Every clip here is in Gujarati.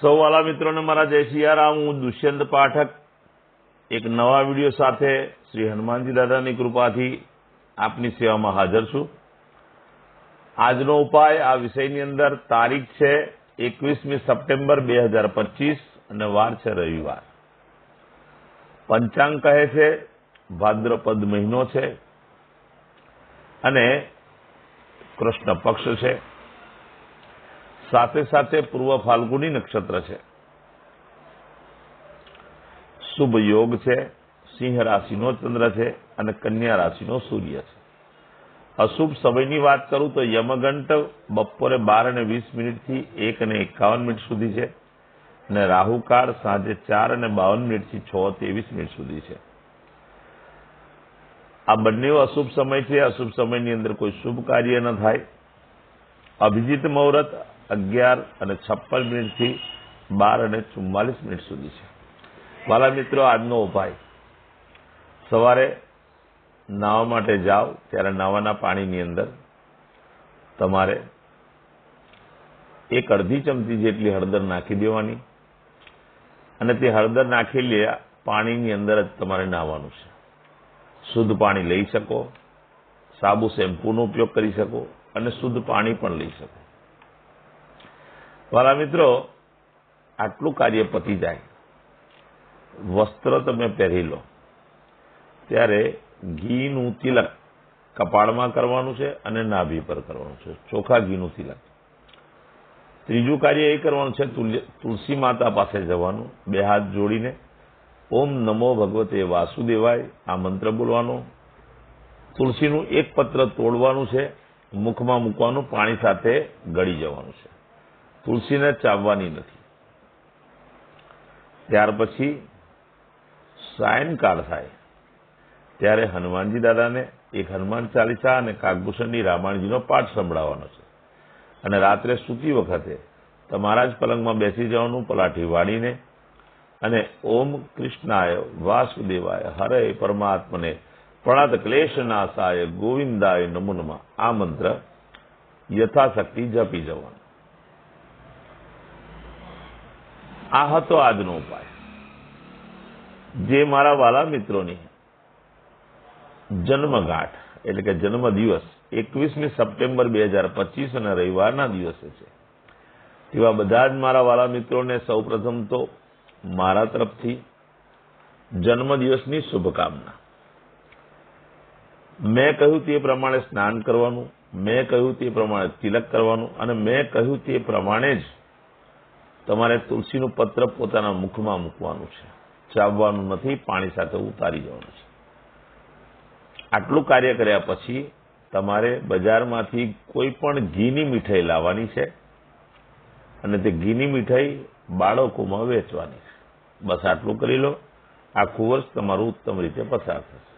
સૌ મિત્રોને મારા જય સિયારામ હું દુષ્યંત પાઠક. એક નવા વીડિયો સાથે શ્રી હનુમાનજી દાદાની કૃપાથી આપની સેવામાં હાજર છું. આજનો ઉપાય આ વિષયની અંદર તારીખ છે એકવીસમી સપ્ટેમ્બર બે હજાર પચીસ અને વાર છે રવિવાર. પંચાંગ કહે છે, ભાદ્રપદ મહિનો છે અને કૃષ્ણ પક્ષ છે. સાથે સાથે પૂર્વ ફાલ્ગુની નક્ષત્ર છે. શુભ યોગ છે, સિંહ રાશિનો ચંદ્ર છે અને કન્યા રાશિનો સૂર્ય છે. અશુભ સમયની વાત કરું તો યમગંટ બપોરે બાર અને વીસ મિનિટથી એક અને એકાવન મિનિટ સુધી છે અને રાહુકાળ સાંજે ચાર અને બાવન મિનિટથી છ ત્રેવીસ મિનિટ સુધી છે. આ બંને અશુભ સમય છે. અશુભ સમયની અંદર કોઈ શુભ કાર્ય ન થાય. અભિજીત મુહૂર્ત અગિયાર અને છપ્પન મિનિટથી બાર અને ચુમ્માલીસ મિનિટ સુધી છે. વાલા મિત્રો, આજનો ઉપાય. સવારે નાહવા માટે જાઓ, ત્યારે નાવાના પાણીની અંદર તમારે એક અડધી ચમચી જેટલી હળદર નાખી દેવાની અને તે હળદર નાખેલી પાણીની અંદર જ તમારે નાહવાનું છે. શુદ્ધ પાણી લઈ શકો, સાબુ, શેમ્પૂનો ઉપયોગ કરી શકો અને શુદ્ધ પાણી પણ લઈ શકો. વાલા મિત્રો, આટલું કાર્ય પતી જાય. વસ્ત્ર તમે પહેરી લો. ત્યારે ઘીનું તિલક કપાળમાં કરવાનું છે અને નાભી પર કરવાનું છે. ચોખા ઘીનું તિલક. ત્રીજું કાર્ય એ કરવાનું છે તુલસી માતા પાસે જવાનું. બે હાથ જોડીને, ઓમ નમો ભગવતે વાસુદેવાય, આ મંત્ર બોલવાનો. તુલસીનું એક પત્ર તોડવાનું છે, મુખમાં મૂકવાનું, પાણી સાથે ગળી જવાનું છે. તુલસીને ચાવવાની નથી. ત્યાર પછી સાયનકાળ થાય. ત્યારે હનુમાનજી દાદાને એક હનુમાન ચાલીસા અને કાગભૂષણની રામાયણજીનો પાઠ સંભળાવવાનો છે. અને રાત્રે સૂતી વખતે તમારા જ પલંગમાં બેસી જવાનું, પલાઠી વાળીને અને ઓમ કૃષ્ણાય વાસુદેવાય, હરે પરમાત્મને પ્રણાત ક્લેશનાશાય ગોવિંદાય નમો નમઃ આ મંત્ર યથાશક્તિ જપી જવાનું. આ હતો આજનો ઉપાય. જે મારા વાલા મિત્રોની જન્મગાંઠ, એટલે કે જન્મ દિવસ એકવીસમી સપ્ટેમ્બર બે હજાર પચીસ અને રવિવારના દિવસે છે. તેવા બધા જ મારા વાલા મિત્રોને સૌપ્રથમ તો મારા તરફથી જન્મદિવસની શુભકામના. મેં કહ્યું તે પ્રમાણે સ્નાન કરવાનું, મેં કહ્યું તે પ્રમાણે તિલક કરવાનું અને મેં કહ્યું તે પ્રમાણે જ તમારે તુલસીનું પત્ર પોતાના મુખમાં મૂકવાનું છે. ચાવવાનું નથી, પાણી સાથે ઉતારી જવાનું છે. આટલું કાર્ય કર્યા પછી તમારે બજારમાંથી કોઈ પણ ઘીની મીઠાઈ લાવવાની છે અને તે ઘીની મીઠાઈ બાળકોમાં વેચવાની છે. બસ આટલું કરી લો. આખું વર્ષ તમારું ઉત્તમ રીતે પસાર થશે.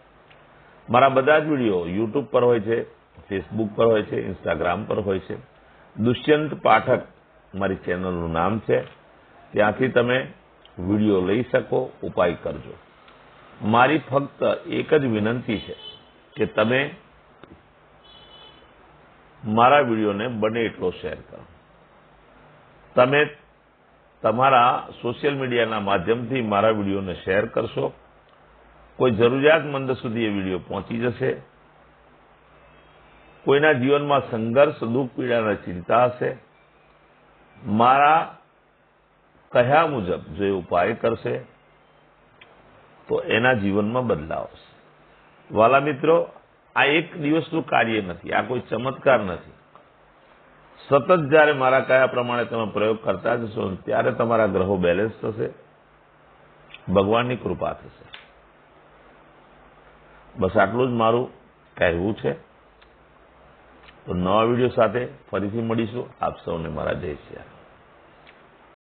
મારા બધા જ વીડિયો યુટ્યુબ પર હોય છે, ફેસબુક પર હોય છે, ઇન્સ્ટાગ્રામ પર હોય છે. દુષ્યંત પાઠક મારી ચેનલનું નામ છે. ત્યાંથી તમે વીડિયો લઈ શકો, ઉપાય કરજો. મારી ફક્ત એક જ વિનંતી છે કે તમે મારા વિડીયોને બને એટલો શેર કરો. તમે તમારા સોશિયલ મીડિયાના માધ્યમથી મારા વિડીયોને શેર કરશો. કોઈ જરૂરિયાતમંદ સુધી એ વીડિયો પહોંચી જશે. કોઈના જીવનમાં સંઘર્ષ, દુઃખ પીડા અને ચિંતા હશે. મારા કહ્યા મુજબ જો એ ઉપાય કરશે, તો એના જીવનમાં બદલાવ આવશે. વાલા મિત્રો, આ એક દિવસનું કાર્ય નથી, આ કોઈ ચમત્કાર નથી. સતત જ્યારે મારા કયા પ્રમાણે તમે પ્રયોગ કરતા જશો ત્યારે તમારા ગ્રહો બેલેન્સ થશે, ભગવાનની કૃપા થશે. બસ આટલું જ મારું કહેવું છે. તો નવા વીડિયો સાથે ફરીથી મળીશું. આપ સૌને મારા જય શ્રી